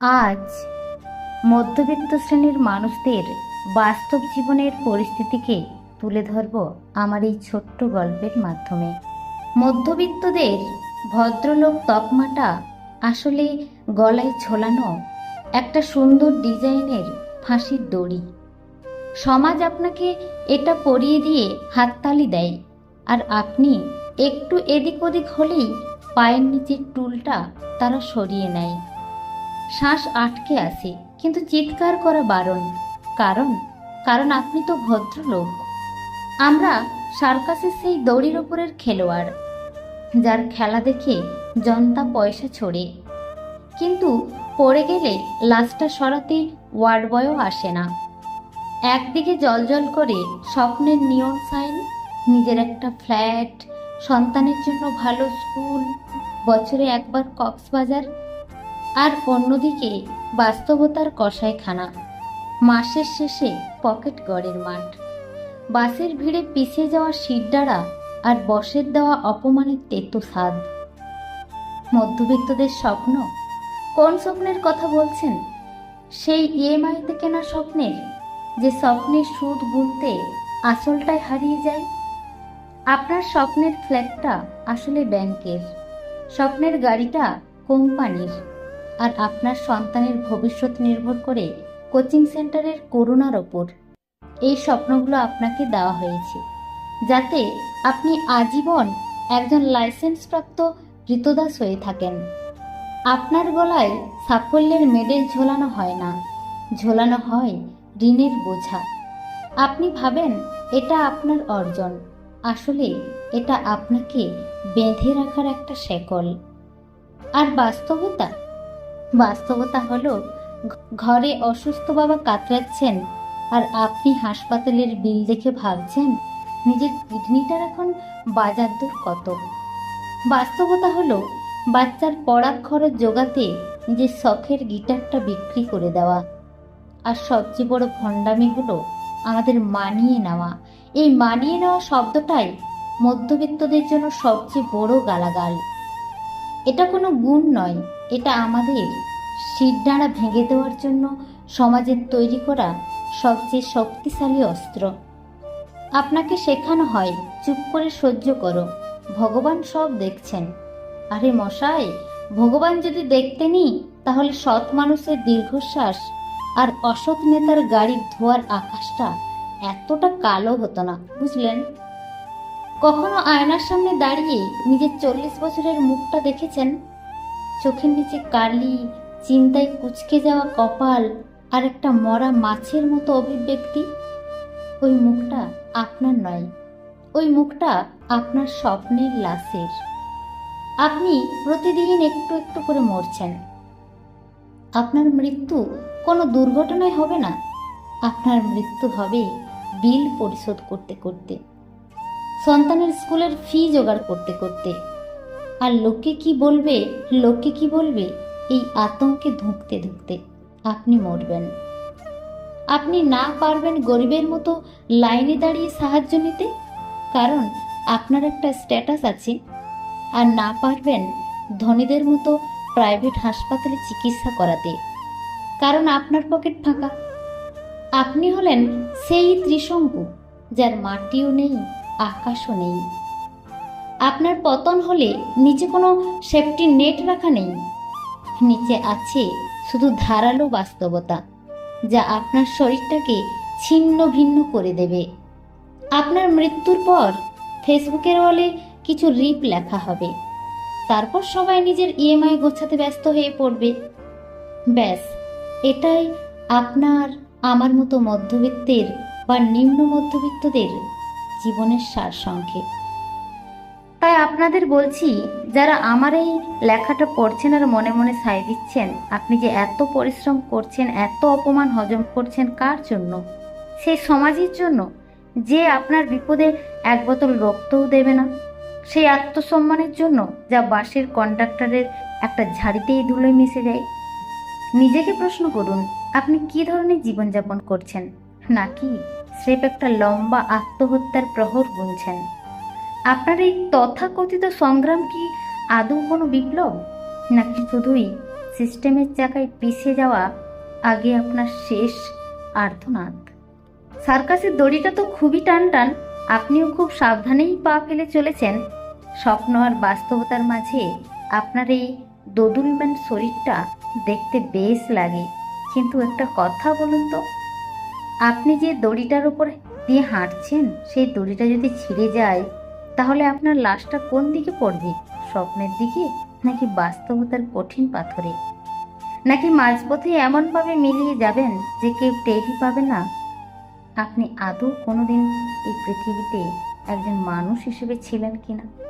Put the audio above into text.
আজ মধ্যবিত্ত শ্রেণির মানুষদের বাস্তব জীবনের পরিস্থিতিকে তুলে ধরব আমার এই ছোট্ট গল্পের মাধ্যমে। মধ্যবিত্তদের ভদ্রলোক তকমাটা আসলে গলায় ঝোলানো একটা সুন্দর ডিজাইনের ফাঁসির দড়ি। সমাজ আপনাকে এটা পরিয়ে দিয়ে হাততালি দেয় আর আপনি একটু এদিক ওদিক হলেই পায়ের নিচের টুলটা তারা সরিয়ে নেয়। শ্বাস আটকে আসে, কিন্তু চিৎকার করা বারণ। কারণ কারণ আপনি তো ভদ্রলোক। আমরা সার্কাসের সেই দড়ির ওপরের খেলোয়াড়, যার খেলা দেখে জনতা পয়সা ছড়ে। কিন্তু পড়ে গেলে লাশটা সরাতে ওয়ার্ড বয়ও আসে না। একদিকে জলজল করে স্বপ্নের নিয়ন সাইন, নিজের একটা ফ্ল্যাট, সন্তানের জন্য ভালো স্কুল, বছরে একবার কক্সবাজার আর অন্যদিকে বাস্তবতার কষাইখানা। মাসের শেষে পকেট গড়ের মাঠ। বাসের ভিড়ে পিছিয়ে যাওয়া সিটডাড়া আর বসের দেওয়া অপমানের তেতো স্বাদ। মধ্যবিত্তদের স্বপ্ন, কোন স্বপ্নের কথা বলছেন? সেই ইএমআইতে কেনা স্বপ্নের, যে স্বপ্নের সুদ গুনতে আসলটাই হারিয়ে যায়? আপনার স্বপ্নের ফ্ল্যাটটা আসলে ব্যাংকের, স্বপ্নের গাড়িটা কোম্পানির। আর আপনার সন্তানের ভবিষ্যৎ নির্ভর করে কোচিং সেন্টারের করুণার ওপর। এই স্বপ্নগুলো আপনাকে দেওয়া হয়েছে, যাতে আপনি আজীবন একজন লাইসেন্সপ্রাপ্ত কৃতদাস হয়ে থাকেন। আপনার গলায় সাফল্যের মেডেল ঝোলানো হয় না, ঝোলানো হয় ঋণের বোঝা। আপনি ভাবেন, এটা আপনার অর্জন। আসলে এটা আপনাকে বেঁধে রাখার একটা শেকল। আর বাস্তবতা বাস্তবতা হলো ঘরে অসুস্থ বাবা কাতরাচ্ছেন আর আপনি হাসপাতালের বিল দেখে ভাবছেন, নিজের কিডনিটার এখন বাজার দর কত? বাস্তবতা হলো, বাচ্চার পড়ার খরচ জোগাতে নিজের শখের গিটারটা বিক্রি করে দেওয়া। আর সবচেয়ে বড় ভণ্ডামি হলো, আমাদের মানিয়ে নেওয়া। এই মানিয়ে নেওয়া শব্দটাই মধ্যবিত্তদের জন্য সবচেয়ে বড় গালাগাল। এটা কোনো গুণ নয়, এটা আমাদের। শিরডাঁড়া ভেঙে দেওয়ার জন্য সমাজের তৈরি করা সবচেয়ে শক্তিশালী অস্ত্র। আপনাকে শেখানো হয়, চুপ করে সহ্য করো। ভগবান সব দেখছেন। আরে মশাই, ভগবান যদি দেখতেনই তাহলে সৎ মানুষের দীর্ঘশ্বাস আর অসৎ নেতার গাড়ির ধোয়ার আকাশটা এতটা কালো হতো না, বুঝলেন? কখনো আয়নার সামনে দাঁড়িয়ে নিজের চল্লিশ বছরের মুখটা দেখেছেন? চোখের নিচে কালি, চিন্তায় কুচকে যাওয়া কপাল আর একটা মরা মাছের মতো অভিব্যক্তি? ওই মুখটা আপনার নয়, ওই মুখটা আপনার স্বপ্নের লাশের। আপনি প্রতিদিন একটু একটু করে মরছেন। আপনার মৃত্যু কোনো দুর্ঘটনায় হবে না। আপনার মৃত্যু হবে বিল পরিশোধ করতে করতে। সন্তানের স্কুলের ফি জোগাড় করতে করতে। আর লোকে কি বলবে? লোকে কি বলবে? এই আতঙ্কে ধুঁকতে ধুঁকতে আপনি মরবেন। আপনি না পারবেন গরিবের মতো লাইনে দাঁড়িয়ে সাহায্য নিতে। কারণ আপনার একটা স্ট্যাটাস আছে। আর না পারবেন ধনীদের মতো প্রাইভেট হাসপাতালে চিকিৎসা করাতে। কারণ আপনার পকেট ফাঁকা। আপনি হলেন সেই ত্রিশঙ্কু, যার মাটিও নেই। আকাশও নেই। আপনার পতন হলে নিচে কোনো সেফটি নেট রাখা নেই। নিচে আছে শুধু ধারালো বাস্তবতা, যা আপনার শরীরটাকে ছিন্ন ভিন্ন করে দেবে। আপনার মৃত্যুর পর ফেসবুকের ওয়ালে কিছু রিপ লেখা হবে। তারপর সবাই নিজের ইএমআই গোছাতে ব্যস্ত হয়ে পড়বে। ব্যাস, এটাই আপনার আমার মতো মধ্যবিত্তের বা নিম্ন মধ্যবিত্তদের জীবনের সারসংক্ষেপ তাই আপনাদের বলছি, যারা আমার এই লেখাটা পড়ছেন আর মনে মনে সায় দিচ্ছেন, আপনি যে এত পরিশ্রম করছেন, এত অপমান হজম করছেন, কার জন্য? সেই সমাজের জন্য যে আপনার বিপদে এক বোতল রক্তও দেবে না। সেই আত্মসম্মানের জন্য যা বাসের কন্ডাক্টরের একটা ঝাড়িতেই ধুলোয় মিশে যায়। নিজেকে প্রশ্ন করুন, আপনি কি ধরনের জীবনযাপন করছেন? নাকি স্রেফ একটা লম্বা আত্মহত্যার প্রহর গুনছেন। আপনার এই তথাকথিত সংগ্রাম কি আদৌ কোনো বিপ্লব? নাকি শুধুই সিস্টেমের চাকায় পিষে যাওয়া আগে আপনার শেষ আর্ধনাদ সার্কাসের দড়িটা তো খুবই টান টান আপনিও খুব সাবধানেই পা ফেলে চলেছেন। স্বপ্ন আর বাস্তবতার মাঝে আপনার এই দোদুলম্যান শরীরটা দেখতে বেশ লাগে। কিন্তু একটা কথা বলুন তো আপনি যে দড়িটার উপর দিয়ে হাঁটছেন, সেই দড়িটা যদি ছিঁড়ে যায়, তাহলে আপনার লাশটা কোন দিকে পড়বে? স্বপ্নের দিকে নাকি বাস্তবতার কঠিন পাথরে? নাকি মাঝপথে এমনভাবে মিলিয়ে যাবেন যে কেউ টেরই পাবে না? আপনি আদৌ কোনোদিন এই পৃথিবীতে একজন মানুষ হিসেবে ছিলেন কিনা?